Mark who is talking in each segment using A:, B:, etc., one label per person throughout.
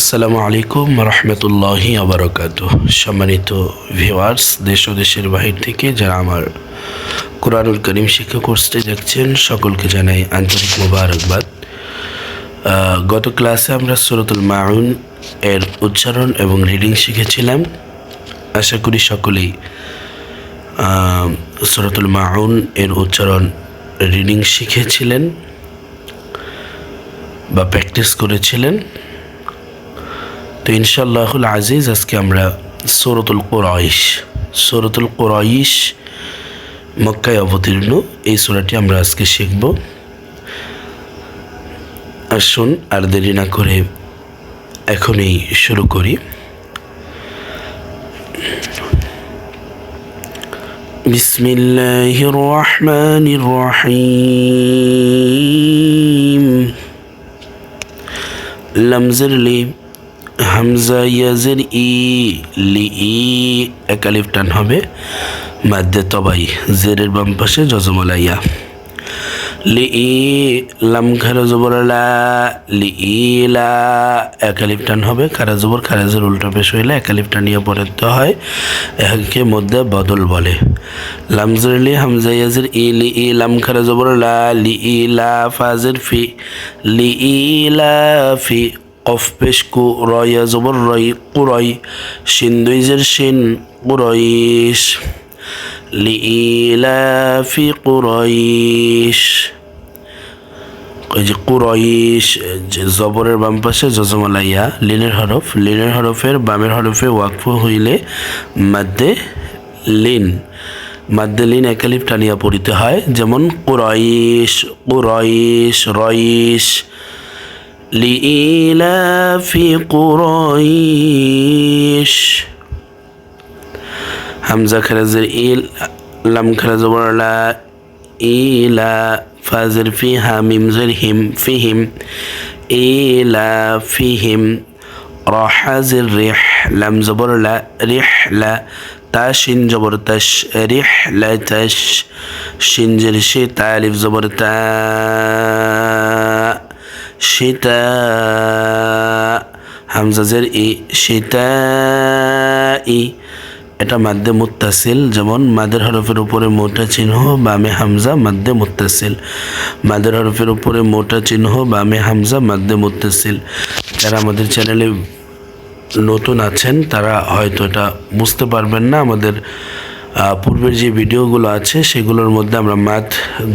A: আসসালামু আলাইকুম রহমতুল্লাহি আবরকাত সম্মানিত ভিওয়ার্স দেশ ও দেশের বাহির থেকে যারা আমার কোরআনুল করিম শিক্ষা কোর্সটি দেখছেন, সকলকে জানাই আন্তরিক মোবারকবাদ। গত ক্লাসে আমরা সুরতুল মাউন এর উচ্চারণ এবং রিডিং শিখেছিলাম। আশা করি সকলেই সুরতুল মাউন এর উচ্চারণ রিডিং শিখেছিলেন বা প্র্যাকটিস করেছিলেন। তো ইনশাল্লাহুল আজিজ আজকে আমরা সৌরতুল কোরাইশ সৌরতুল কোরাইশ মক্কায় অবতীর্ণ এই সুরাটি আমরা আজকে শিখব আসুন আর দেরি না করে এখনই শুরু করি بسم الله الرحمن الرحيم লামজের লি হামজা ইয়াজের ই লি ই একালিফ টান হবে মাদ্দে তবাই, জেরের বাম পাশে জজমলাইয়া লি ই লাম খারা জবর লি ই লা একালিফ টান হবে খারা জবর খারাজের উল্টা পেশ হইলে একালিফ টানিয়ে পড়তে হয়, একে মধ্যে বদল বলে। লামজের লি, হামজা ইয়াজের ই, লি ই লাম লা, লি ই লা ফাজের ফি, লি ই লা ফি অফপেশ কু রয়া, জবর রই কুরই সিন্দুইজের সিন কুরইশ লিলাফি কুরইশ ওই যে কুরইশ জবরের বাম পাশে জজমালাইয়া লিনের হরফ, লিনের হরফের বামের হরফে ওয়াকফ হইলে মাদ্দে লিন মাদ্দে লিন একালিফ টানিয়া পড়িতে হয়, যেমন কুরাইশ কুরাইশ রইশ لإيلاف قريش. همزة كرزر إيل لم كرزر لا إيلا فازر فيها ممزرهم فيهم إيلا فيهم راح زر ريح لم زبر لا رحلة تاشن جبر تش رحلة تش شنجر شي تالف زبر تا. শীতা হামজাজের ই, শীতা ই। এটা মাদ্দে মুত্তাসিল, যেমন মাদের হরফের উপরে মোটা চিহ্ন, বামে হামজা, মাদ্দে মুত্তাসিল। মাদের হরফের উপরে মোটা চিহ্ন, বামে হামজা, মাদ্দে মুত্তাসিল। যারা আমাদের চ্যানেলে নতুন আছেন, তারা হয়তো এটা বুঝতে পারবেন না আমাদের পূর্বের যে ভিডিওগুলো আছে, সেগুলোর মধ্যে আমরা মাদ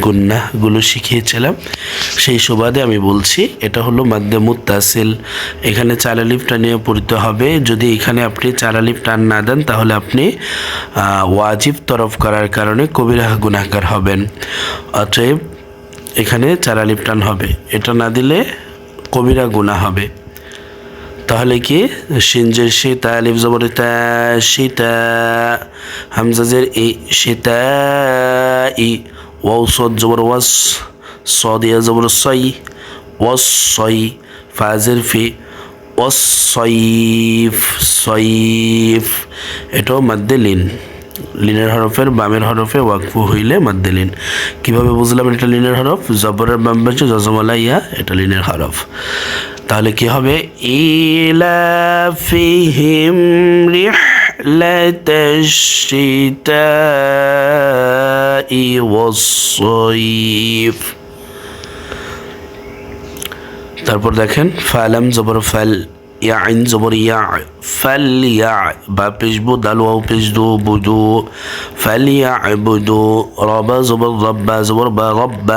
A: গুন্নাগুলো শিখিয়েছিলাম। সেই সুবাদে আমি বলছি, এটা হলো মাদ্দে মুত্তাসিল। এখানে চারালিফ টানিয়ে পড়তে হবে। যদি এখানে আপনি চারালিফ টান না দেন, তাহলে আপনি ওয়াজিব তরফ করার কারণে কবিরা গুনাহগার হবেন। অতএব এখানে চারালিফ টান হবে। এটা না দিলে কবিরা গুনাহ হবে। তাহলে কি? সিনজের সীতা আলিফ জবর তা শীতা হামজাজের ই সীতা ই, ওয়াও সদ জবর ওয়াস সদিয়া জবর সই, ওয়াস সই ফাজের ফি, ওয়াস সইফ সইফ এটাও মাদ্দে লিন। লিনের হরফের বামের হরফে ওয়াকফু হইলে মাদ্দে লিন। কীভাবে বুঝলাম এটা লিনের হরফ? জবরের বাম পাশে জজমালা ইয়া, এটা লিনের হরফ। তাহলে কি হবে? ইলাফিহিম রিহলাতাশ-শিতাই ওয়াস-সাইফ তারপর দেখেন ফালাম জবর ফাল يعن زبر يع فليع بابش بدل واو دو بدو فليعبدو رب زبر رب زبر با رب.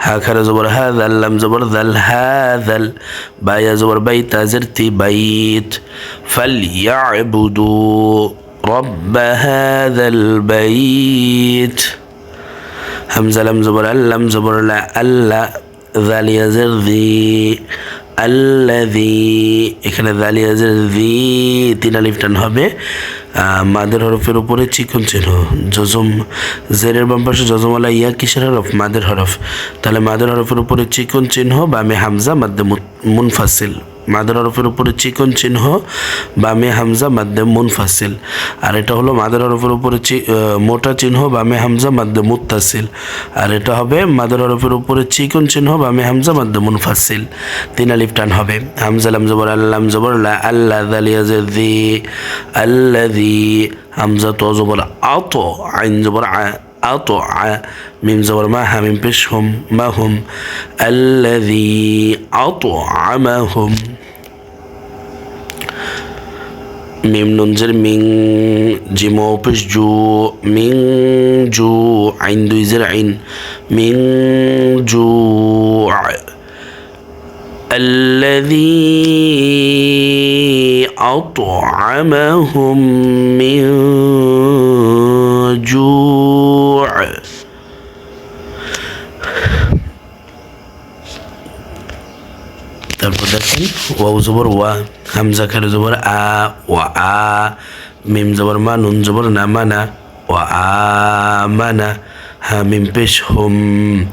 A: هكذا زبر هذا لم زبر ذل هذا بايا زبر بيت زرتي بيت. فليعبدو رب هذا البيت. همزة لم زبر لم زبر لا ألا. ذل يزر ذي. আল্লাযী, এখানে দালিয়াজের দি তিন আলিফ টান হবে। মাদের হরফের উপরে চিকন চিহ্ন। জজম জেরের বাম পাশে জজমালা ইয়া, কিসের হরফ? মাদের হরফ। তাহলে মাদের হরফের উপরে চিকন চিহ্ন, বামে হামজা, মাদ্দে মুনফাসিল। মাদের হরফের উপরে চিকন চিহ্ন, বামে হামজা, মাদ্দে মুনফাসিল। আর এটা হলো মাদের হরফের উপরে মোটা চিহ্ন, বামে হামজা, মাদ্দে মুত্তাসিল। আর এটা হবে মাদের হরফের উপরে চিকন চিহ্ন, বামে হামজা, মাদ্দে মুনফাসিল। তিন আলিফ টান হবে। হামজা, লাম, জবর আল্লাম জবর, লা আল্লাহ আল্লাদি হামজা, তো, জবর আত আইন, জবর, আ أطع ميم زور ما هم بشهم ما هم الذي أطعمهم. ميم ننزل من جمو بش جو من جو عين دو زرعين من جوع الذي أطعمهم من جوع. ولكن واو زبر و هم كر زبر آ وعا ميم زبر ما نون زبر نامانا وا آ مانا ميم بيش هم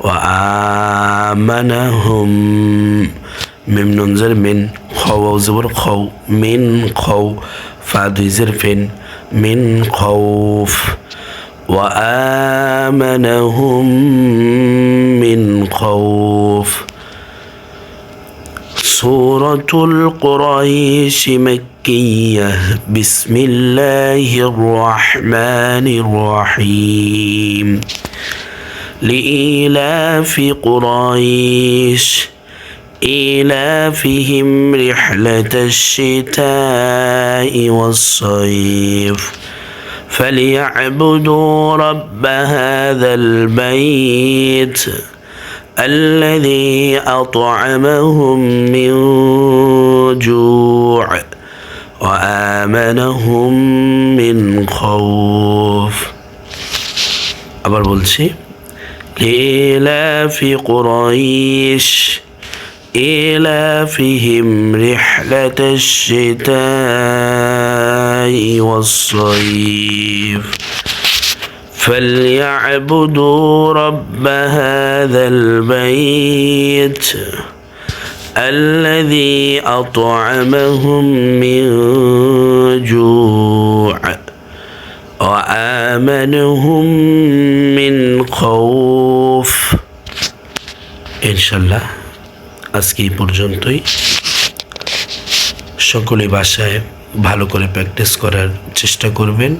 A: وا آ مانا هم ميم نون زر من خو زبر خو من خو فادي زر فين من خوف وآمنهم من خوف. سورة القريش مكية. بسم الله الرحمن الرحيم. لإيلاف قريش إيلافهم رحلة الشتاء والصيف. فليعبدوا رب هذا البيت. الذي أطعمهم من جوع وآمنهم من خوف আবার বলছি إيلاف قريش إيلافهم رحلة الشتاء والصيف فليعبدوا رب هذا البيت الذي أطعمهم من جوع وآمنهم من خوف إن شاء الله আজকে এই পর্যন্তই সকলে বাসায় ভালো করে প্র্যাকটিস করার চেষ্টা করবেন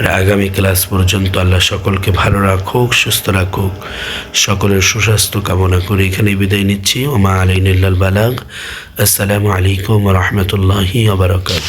A: আর আগামী ক্লাস পর্যন্ত আল্লাহ সকলকে ভালো রাখুক, সুস্থ রাখুক। সকলের সুস্বাস্থ্য কামনা করে এখানে বিদায় নিচ্ছি। ওমা আলাইনুল্লাল বালাগ। আসসালামু আলাইকুম রহমতুল্লাহি আবরকাত